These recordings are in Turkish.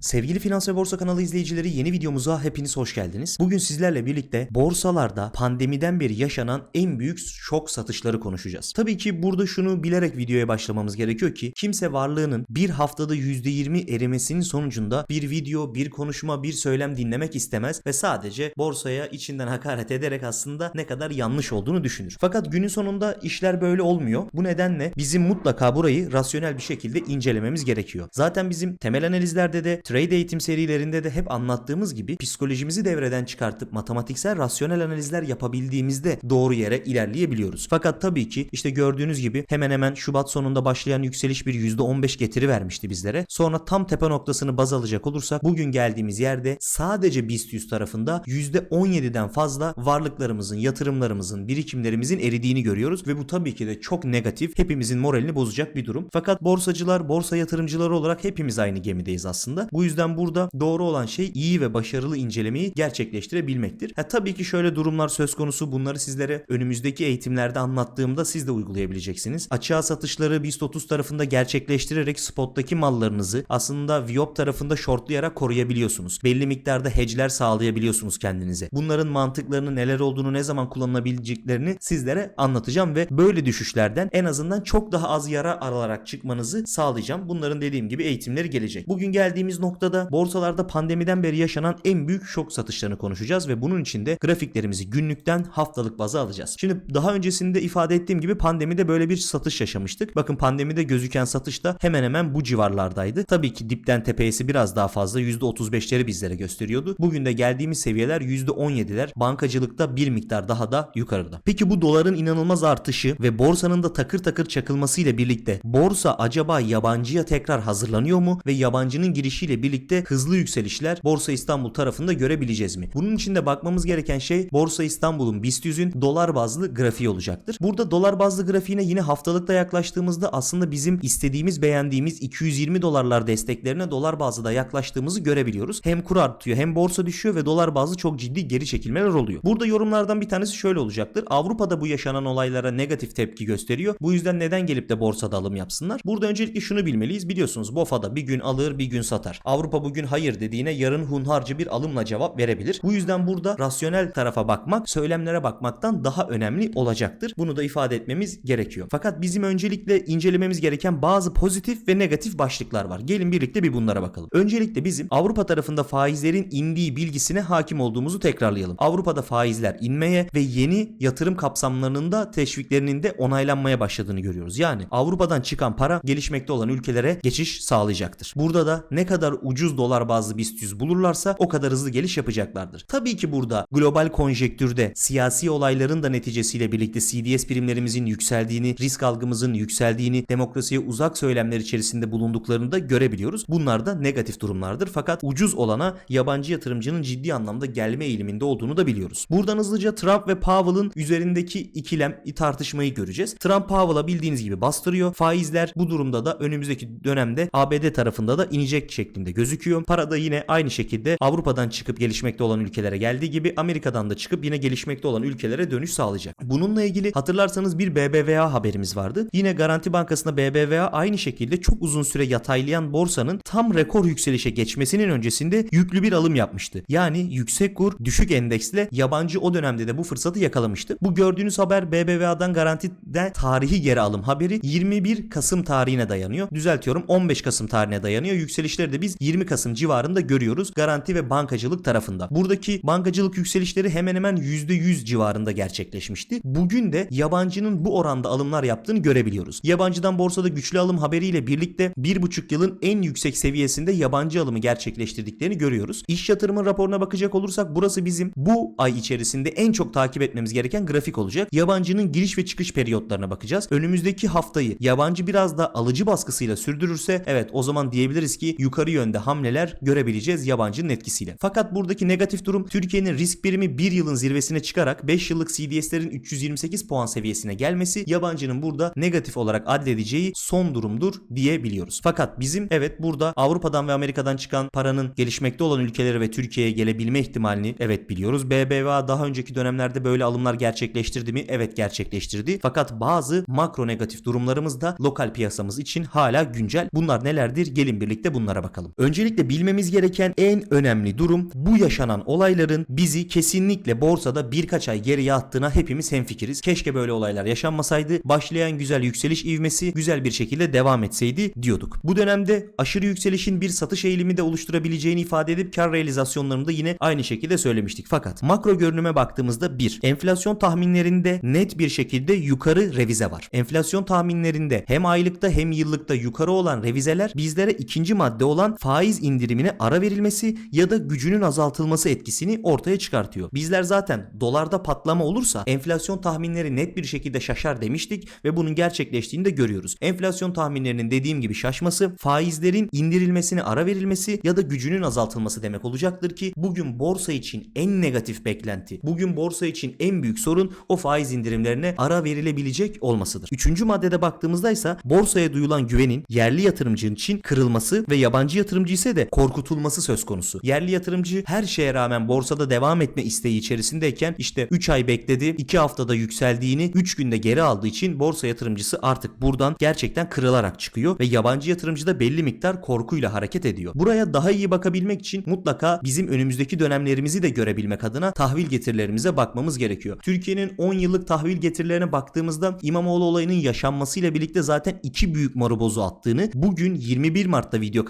Sevgili Finans ve Borsa kanalı izleyicileri yeni videomuza hepiniz hoş geldiniz. Bugün sizlerle birlikte borsalarda pandemiden beri yaşanan en büyük şok satışları konuşacağız. Tabii ki burada şunu bilerek videoya başlamamız gerekiyor ki kimse varlığının bir haftada %20 erimesinin sonucunda bir video, bir konuşma, bir söylem dinlemek istemez ve sadece borsaya içinden hakaret ederek aslında ne kadar yanlış olduğunu düşünür. Fakat günün sonunda işler böyle olmuyor. Bu nedenle bizim mutlaka burayı rasyonel bir şekilde incelememiz gerekiyor. Zaten bizim temel analizlerde de trade eğitim serilerinde de hep anlattığımız gibi psikolojimizi devreden çıkartıp matematiksel rasyonel analizler yapabildiğimizde doğru yere ilerleyebiliyoruz. Fakat tabii ki işte gördüğünüz gibi hemen hemen Şubat sonunda başlayan yükseliş bir %15 getiri vermişti bizlere. Sonra tam tepe noktasını baz alacak olursak bugün geldiğimiz yerde sadece BIST 100 tarafında %17'den fazla varlıklarımızın, yatırımlarımızın, birikimlerimizin eridiğini görüyoruz ve bu tabii ki de çok negatif, hepimizin moralini bozacak bir durum. Fakat borsacılar, borsa yatırımcıları olarak hepimiz aynı gemideyiz aslında. Bu yüzden burada doğru olan şey iyi ve başarılı incelemeyi gerçekleştirebilmektir. Ha, tabii ki şöyle durumlar söz konusu. Bunları sizlere önümüzdeki eğitimlerde anlattığımda siz de uygulayabileceksiniz. Açığa satışları BIST 30 tarafında gerçekleştirerek spottaki mallarınızı aslında Viop tarafında shortlayarak koruyabiliyorsunuz. Belli miktarda hedge'ler sağlayabiliyorsunuz kendinize. Bunların mantıklarını neler olduğunu ne zaman kullanılabileceklerini sizlere anlatacağım ve böyle düşüşlerden en azından çok daha az yara alarak çıkmanızı sağlayacağım. Bunların dediğim gibi eğitimleri gelecek. Bugün geldiğimiz noktada borsalarda pandemiden beri yaşanan en büyük şok satışlarını konuşacağız ve bunun için de grafiklerimizi günlükten haftalık baza alacağız. Şimdi daha öncesinde ifade ettiğim gibi pandemide böyle bir satış yaşamıştık. Bakın pandemide gözüken satış da hemen hemen bu civarlardaydı. Tabii ki dipten tepeyesi biraz daha fazla %35'leri bizlere gösteriyordu. Bugün de geldiğimiz seviyeler %17'ler. Bankacılıkta bir miktar daha da yukarıda. Peki bu doların inanılmaz artışı ve borsanın da takır takır çakılmasıyla birlikte borsa acaba yabancıya tekrar hazırlanıyor mu ve yabancının girişiyle birlikte hızlı yükselişler Borsa İstanbul tarafında görebileceğiz mi? Bunun için de bakmamız gereken şey Borsa İstanbul'un BIST 100'ün dolar bazlı grafiği olacaktır. Burada dolar bazlı grafiğine yine haftalıkta yaklaştığımızda aslında bizim istediğimiz beğendiğimiz 220 dolarlar desteklerine dolar bazlı da yaklaştığımızı görebiliyoruz. Hem kur artıyor hem borsa düşüyor ve dolar bazlı çok ciddi geri çekilmeler oluyor. Burada yorumlardan bir tanesi şöyle olacaktır. Avrupa'da bu yaşanan olaylara negatif tepki gösteriyor. Bu yüzden neden gelip de borsada alım yapsınlar? Burada öncelikle şunu bilmeliyiz. Biliyorsunuz BOFA'da bir gün alır bir gün satar. Avrupa bugün hayır dediğine yarın hunharca bir alımla cevap verebilir. Bu yüzden burada rasyonel tarafa bakmak söylemlere bakmaktan daha önemli olacaktır. Bunu da ifade etmemiz gerekiyor. Fakat bizim öncelikle incelememiz gereken bazı pozitif ve negatif başlıklar var. Gelin birlikte bir bunlara bakalım. Öncelikle bizim Avrupa tarafında faizlerin indiği bilgisine hakim olduğumuzu tekrarlayalım. Avrupa'da faizler inmeye ve yeni yatırım kapsamlarının da teşviklerinin de onaylanmaya başladığını görüyoruz. Yani Avrupa'dan çıkan para gelişmekte olan ülkelere geçiş sağlayacaktır. Burada da ne kadar ucuz dolar bazlı BIST 100 bulurlarsa o kadar hızlı geliş yapacaklardır. Tabii ki burada global konjektürde siyasi olayların da neticesiyle birlikte CDS primlerimizin yükseldiğini, risk algımızın yükseldiğini, demokrasiye uzak söylemler içerisinde bulunduklarını da görebiliyoruz. Bunlar da negatif durumlardır. Fakat ucuz olana yabancı yatırımcının ciddi anlamda gelme eğiliminde olduğunu da biliyoruz. Buradan hızlıca Trump ve Powell'ın üzerindeki ikilem tartışmayı göreceğiz. Trump Powell'a bildiğiniz gibi bastırıyor. Faizler bu durumda da önümüzdeki dönemde ABD tarafında da inecek şeklinde gözüküyor. Para da yine aynı şekilde Avrupa'dan çıkıp gelişmekte olan ülkelere geldiği gibi Amerika'dan da çıkıp yine gelişmekte olan ülkelere dönüş sağlayacak. Bununla ilgili hatırlarsanız bir BBVA haberimiz vardı. Yine Garanti Bankası'nda BBVA aynı şekilde çok uzun süre yataylayan borsanın tam rekor yükselişe geçmesinin öncesinde yüklü bir alım yapmıştı. Yani yüksek kur, düşük endeksle yabancı o dönemde de bu fırsatı yakalamıştı. Bu gördüğünüz haber BBVA'dan garantide tarihi geri alım haberi 21 Kasım tarihine dayanıyor. Düzeltiyorum 15 Kasım tarihine dayanıyor. Yükselişleri de biz 20 Kasım civarında görüyoruz garanti ve bankacılık tarafında. Buradaki bankacılık yükselişleri hemen hemen %100 civarında gerçekleşmişti. Bugün de yabancının bu oranda alımlar yaptığını görebiliyoruz. Yabancıdan borsada güçlü alım haberiyle birlikte 1,5 yılın en yüksek seviyesinde yabancı alımı gerçekleştirdiklerini görüyoruz. İş yatırımın raporuna bakacak olursak burası bizim bu ay içerisinde en çok takip etmemiz gereken grafik olacak. Yabancının giriş ve çıkış periyotlarına bakacağız. Önümüzdeki haftayı yabancı biraz da alıcı baskısıyla sürdürürse evet o zaman diyebiliriz ki yukarı yönde hamleler görebileceğiz yabancının etkisiyle. Fakat buradaki negatif durum Türkiye'nin risk birimi 1 yılın zirvesine çıkarak 5 yıllık CDS'lerin 328 puan seviyesine gelmesi yabancının burada negatif olarak adledeceği son durumdur diyebiliyoruz. Fakat bizim evet burada Avrupa'dan ve Amerika'dan çıkan paranın gelişmekte olan ülkelere ve Türkiye'ye gelebilme ihtimalini evet biliyoruz. BBVA daha önceki dönemlerde böyle alımlar gerçekleştirdi mi? Evet gerçekleştirdi. Fakat bazı makro negatif durumlarımız da lokal piyasamız için hala güncel. Bunlar nelerdir? Gelin birlikte bunlara bakalım. Bakalım. Öncelikle bilmemiz gereken en önemli durum bu yaşanan olayların bizi kesinlikle borsada birkaç ay geriye attığına hepimiz hemfikiriz. Keşke böyle olaylar yaşanmasaydı. Başlayan güzel yükseliş ivmesi güzel bir şekilde devam etseydi diyorduk. Bu dönemde aşırı yükselişin bir satış eğilimi de oluşturabileceğini ifade edip kar realizasyonlarını da yine aynı şekilde söylemiştik. Fakat makro görünüme baktığımızda bir enflasyon tahminlerinde net bir şekilde yukarı revize var. Enflasyon tahminlerinde hem aylıkta hem yıllıkta yukarı olan revizeler bizlere ikinci madde olan faiz indirimine ara verilmesi ya da gücünün azaltılması etkisini ortaya çıkartıyor. Bizler zaten dolarda patlama olursa enflasyon tahminleri net bir şekilde şaşar demiştik ve bunun gerçekleştiğini de görüyoruz. Enflasyon tahminlerinin dediğim gibi şaşması faizlerin indirilmesine ara verilmesi ya da gücünün azaltılması demek olacaktır ki bugün borsa için en negatif beklenti, bugün borsa için en büyük sorun o faiz indirimlerine ara verilebilecek olmasıdır. Üçüncü maddede baktığımızda ise borsaya duyulan güvenin yerli yatırımcı için kırılması ve yabancı yatırımcı ise de korkutulması söz konusu. Yerli yatırımcı her şeye rağmen borsada devam etme isteği içerisindeyken işte 3 ay bekledi, 2 haftada yükseldiğini 3 günde geri aldığı için borsa yatırımcısı artık buradan gerçekten kırılarak çıkıyor ve yabancı yatırımcı da belli miktar korkuyla hareket ediyor. Buraya daha iyi bakabilmek için mutlaka bizim önümüzdeki dönemlerimizi de görebilmek adına tahvil getirilerimize bakmamız gerekiyor. Türkiye'nin 10 yıllık tahvil getirilerine baktığımızda İmamoğlu olayının yaşanmasıyla birlikte zaten iki büyük marubozu attığını, bugün 21 Mart'ta video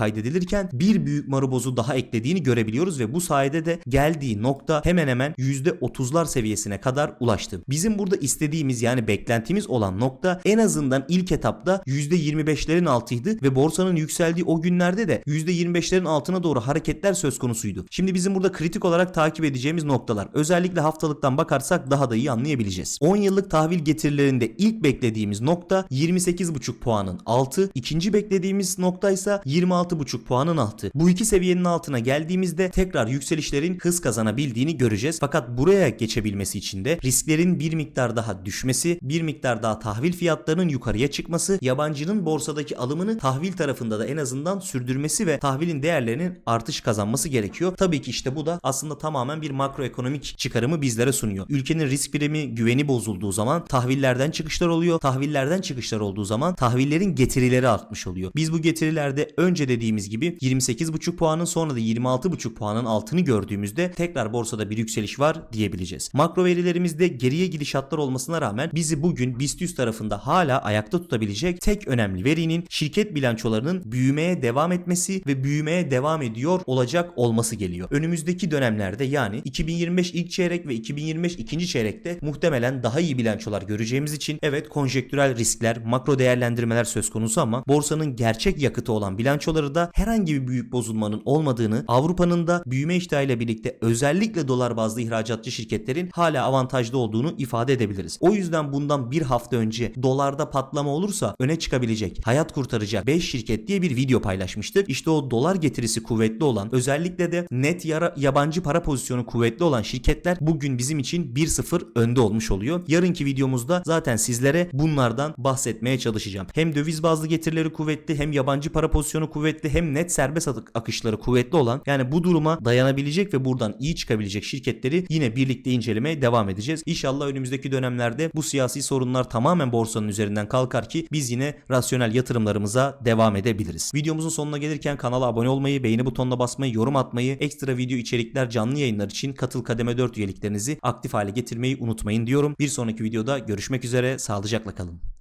kaydedilirken bir büyük marubozu daha eklediğini görebiliyoruz ve bu sayede de geldiği nokta hemen hemen %30'lar seviyesine kadar ulaştı. Bizim burada istediğimiz yani beklentimiz olan nokta en azından ilk etapta %25'lerin altıydı ve borsanın yükseldiği o günlerde de %25'lerin altına doğru hareketler söz konusuydu. Şimdi bizim burada kritik olarak takip edeceğimiz noktalar. Özellikle haftalıktan bakarsak daha da iyi anlayabileceğiz. 10 yıllık tahvil getirilerinde ilk beklediğimiz nokta 28,5 puanın altı. ikinci beklediğimiz nokta ise 26,5 puanın altı. Bu iki seviyenin altına geldiğimizde tekrar yükselişlerin hız kazanabildiğini göreceğiz. Fakat buraya geçebilmesi için de risklerin bir miktar daha düşmesi, bir miktar daha tahvil fiyatlarının yukarıya çıkması, yabancının borsadaki alımını tahvil tarafında da en azından sürdürmesi ve tahvilin değerlerinin artış kazanması gerekiyor. Tabii ki işte bu da aslında tamamen bir makroekonomik çıkarımı bizlere sunuyor. Ülkenin risk primi güveni bozulduğu zaman tahvillerden çıkışlar oluyor. Tahvillerden çıkışlar olduğu zaman tahvillerin getirileri artmış oluyor. Biz bu getirilerde önce dediğimiz gibi 28,5 puanın sonra da 26,5 puanın altını gördüğümüzde tekrar borsada bir yükseliş var diyebileceğiz. Makro verilerimizde geriye gidişatlar olmasına rağmen bizi bugün BIST 100 tarafında hala ayakta tutabilecek tek önemli verinin şirket bilançolarının büyümeye devam etmesi ve büyümeye devam ediyor olacak olması geliyor. Önümüzdeki dönemlerde yani 2025 ilk çeyrek ve 2025 ikinci çeyrekte muhtemelen daha iyi bilançolar göreceğimiz için evet konjektürel riskler, makro değerlendirmeler söz konusu ama borsanın gerçek yakıtı olan bilançoları da herhangi bir büyük bozulmanın olmadığını, Avrupa'nın da büyüme iştahıyla birlikte özellikle dolar bazlı ihracatçı şirketlerin hala avantajlı olduğunu ifade edebiliriz. O yüzden bundan bir hafta önce dolarda patlama olursa öne çıkabilecek, hayat kurtaracak 5 şirket diye bir video paylaşmıştık. İşte o dolar getirisi kuvvetli olan, özellikle de net yara, yabancı para pozisyonu kuvvetli olan şirketler bugün bizim için 1-0 önde olmuş oluyor. Yarınki videomuzda zaten sizlere bunlardan bahsetmeye çalışacağım. Hem döviz bazlı getirileri kuvvetli, hem yabancı para pozisyonu kuvvetli, hem net serbest atık akışları kuvvetli olan yani bu duruma dayanabilecek ve buradan iyi çıkabilecek şirketleri yine birlikte incelemeye devam edeceğiz. İnşallah önümüzdeki dönemlerde bu siyasi sorunlar tamamen borsanın üzerinden kalkar ki biz yine rasyonel yatırımlarımıza devam edebiliriz. Videomuzun sonuna gelirken kanala abone olmayı, beğeni butonuna basmayı, yorum atmayı, ekstra video içerikler, canlı yayınlar için katıl kademe 4 üyeliklerinizi aktif hale getirmeyi unutmayın diyorum. Bir sonraki videoda görüşmek üzere. Sağlıcakla kalın.